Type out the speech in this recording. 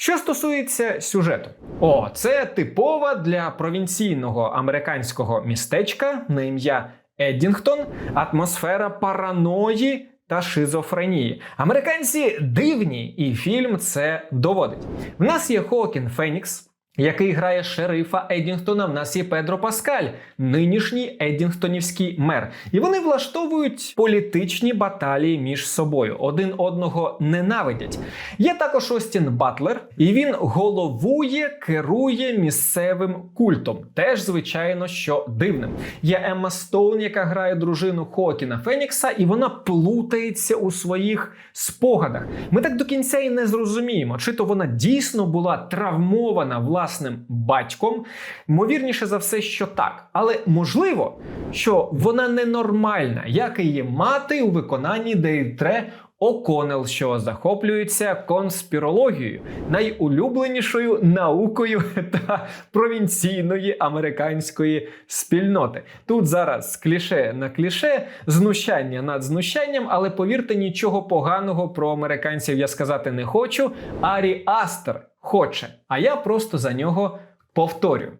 Що стосується сюжету, о, це типова для провінційного американського містечка на ім'я Еддінгтон, атмосфера параної та шизофренії. Американці дивні, і фільм це доводить. В нас є Хокін Фенікс. Який грає шерифа Еддінгтона, в нас є Педро Паскаль, нинішній Еддінгтонівський мер. І вони влаштовують політичні баталії між собою, один одного ненавидять. Є також Остін Батлер, і він головує, керує місцевим культом. Теж, звичайно, що дивним. Є Емма Стоун, яка грає дружину Хокіна Фенікса, і вона плутається у своїх спогадах. Ми так до кінця і не зрозуміємо, чи то вона дійсно була травмована власним батьком. Ймовірніше за все, що так. Але можливо, що вона ненормальна, як її мати у виконанні Дейтре О'Коннелл, що захоплюється конспірологією, найулюбленішою наукою та провінційної американської спільноти. Тут зараз кліше на кліше, знущання над знущанням, але повірте, нічого поганого про американців я сказати не хочу. Арі Астер хоче, а я просто за нього повторю.